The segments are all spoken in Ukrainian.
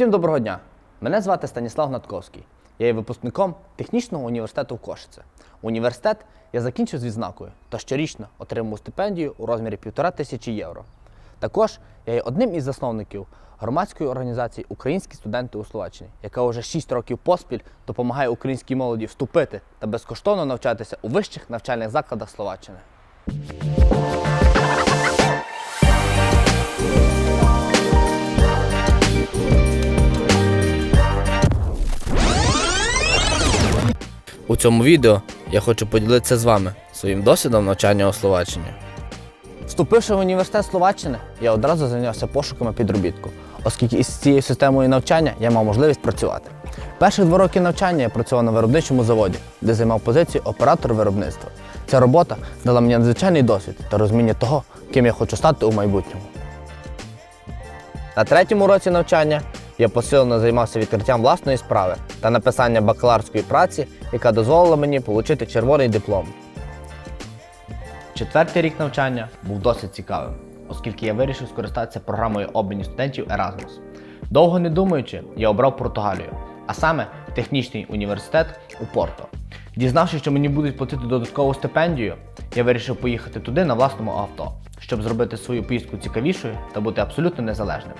Всім доброго дня! Мене звати Станіслав Гнатковський. Я є випускником технічного університету в Кошице. Університет я закінчив з відзнакою та щорічно отримав стипендію у розмірі півтора тисячі євро. Також я є одним із засновників громадської організації Українські студенти у Словаччині, яка вже 6 років поспіль допомагає українській молоді вступити та безкоштовно навчатися у вищих навчальних закладах Словаччини. У цьому відео я хочу поділитися з вами своїм досвідом навчання у Словаччині. Вступивши в університет Словаччини, я одразу зайнявся пошуками підробітку, оскільки із цією системою навчання я мав можливість працювати. Перші два роки навчання я працював на виробничому заводі, де займав позицію оператор виробництва. Ця робота дала мені надзвичайний досвід та розуміння того, ким я хочу стати у майбутньому. На третьому році навчання я посилено займався відкриттям власної справи та написанням бакаларської праці, яка дозволила мені отримати червоний диплом. Четвертий рік навчання був досить цікавим, оскільки я вирішив скористатися програмою обміну студентів Erasmus. Довго не думаючи, я обрав Португалію, а саме технічний університет у Порто. Дізнавшись, що мені будуть платити додаткову стипендію, я вирішив поїхати туди на власному авто, щоб зробити свою поїздку цікавішою та бути абсолютно незалежним.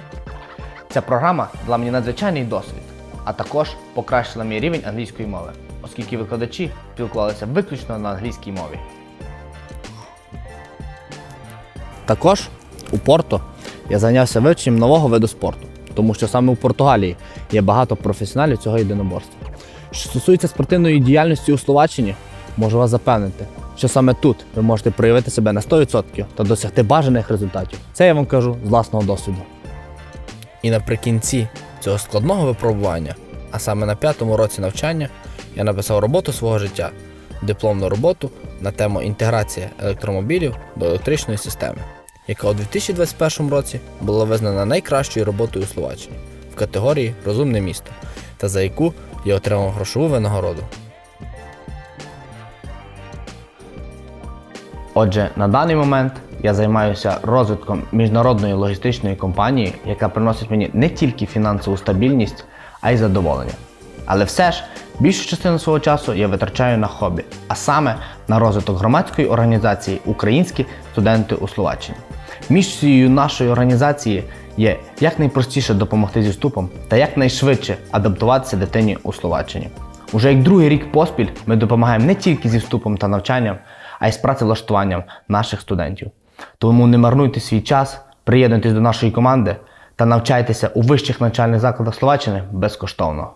Ця програма дала мені надзвичайний досвід, а також покращила мій рівень англійської мови, оскільки викладачі спілкувалися виключно на англійській мові. Також у Порто я зайнявся вивченням нового виду спорту, тому що саме у Португалії є багато професіоналів цього єдиноборства. Що стосується спортивної діяльності у Словаччині, можу вас запевнити, що саме тут ви можете проявити себе на 100% та досягти бажаних результатів. Це я вам кажу з власного досвіду. І наприкінці цього складного випробування, а саме на п'ятому році навчання, я написав роботу свого життя, дипломну роботу на тему інтеграція електромобілів до електричної системи, яка у 2021 році була визнана найкращою роботою у Словаччині в категорії Розумне місто, та за яку я отримав грошову винагороду. Отже, на даний момент я займаюся розвитком міжнародної логістичної компанії, яка приносить мені не тільки фінансову стабільність, а й задоволення. Але все ж більшу частину свого часу я витрачаю на хобі, а саме на розвиток громадської організації Українські студенти у Словаччині. Місією нашої організації є якнайпростіше допомогти зі вступом та якнайшвидше адаптуватися дитині у Словаччині. Уже як другий рік поспіль ми допомагаємо не тільки зі вступом та навчанням, а й з працевлаштуванням наших студентів. Тому не марнуйте свій час, приєднуйтесь до нашої команди та навчайтеся у вищих навчальних закладах Словаччини безкоштовно.